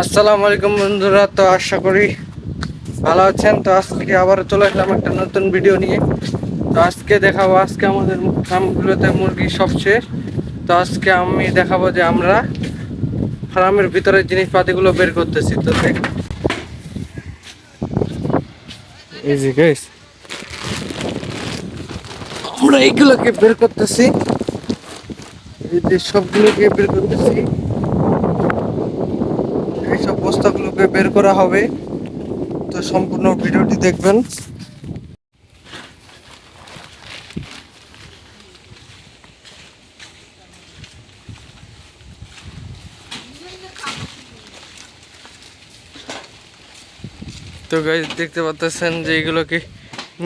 আসসালামু আলাইকুম বন্ধুরা, তো আশা করি ভালো আছেন। তো আজকে আবার চলে আসলাম একটা নতুন ভিডিও নিয়ে। তো আজকে দেখাবো, আজকে আমাদের ফার্মগুলোতে মুরগি সব শেষ। তো আজকে আমি দেখাবো যে আমরা ফার্মের ভিতরে জিনিসপাতিগুলো বের করতেছি। তো দেখ। আমরা এইগুলোকে বের করতেছি। সবগুলোকে বের করতেছি। এইসব বস্তাগুলোকে বের করা হবে। তো সম্পূর্ণ ভিডিওটি দেখবেন। তো গাইজ দেখতে পাচ্ছেন যে এগুলোকে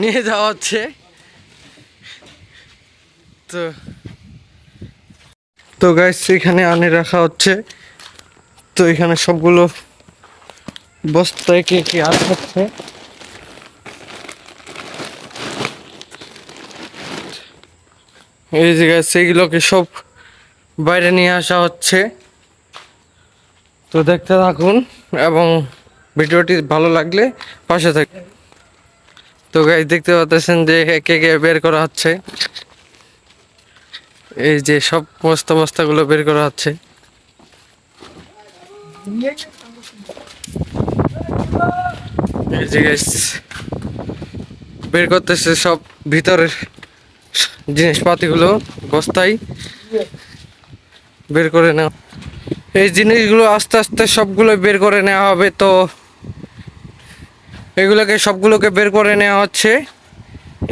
নিয়ে যাওয়া হচ্ছে। তো তো গাইজ সেখানে আনে রাখা হচ্ছে। তো এখানে সবগুলো বস্তায় কে কে আনা হচ্ছে। এই জায়গায় সেইগুলোকে সব বাইরে নিয়ে আসা হচ্ছে। তো দেখতে থাকুন এবং ভিডিওটি ভালো লাগলে পাশে থাকুন তো গাইজ দেখতে পাচ্ছেন যে কে কে বের করা হচ্ছে। এই যে সব বস্তা বস্তাগুলো বের করা হচ্ছে। বের করতেছে সব ভিতরের জিনিসপাতিগুলো, বস্তায়। বের করে নেওয়া এই জিনিসগুলো আস্তে আস্তে সবগুলো বের করে নেওয়া হবে তো। এগুলোকে সবগুলোকে বের করে নেওয়া হচ্ছে।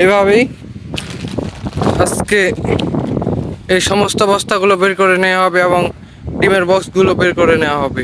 এভাবেই আজকে এই সমস্ত বস্তাগুলো বের করে নেওয়া হবে এবং ডিমের বক্সগুলো বের করে নেওয়া হবে।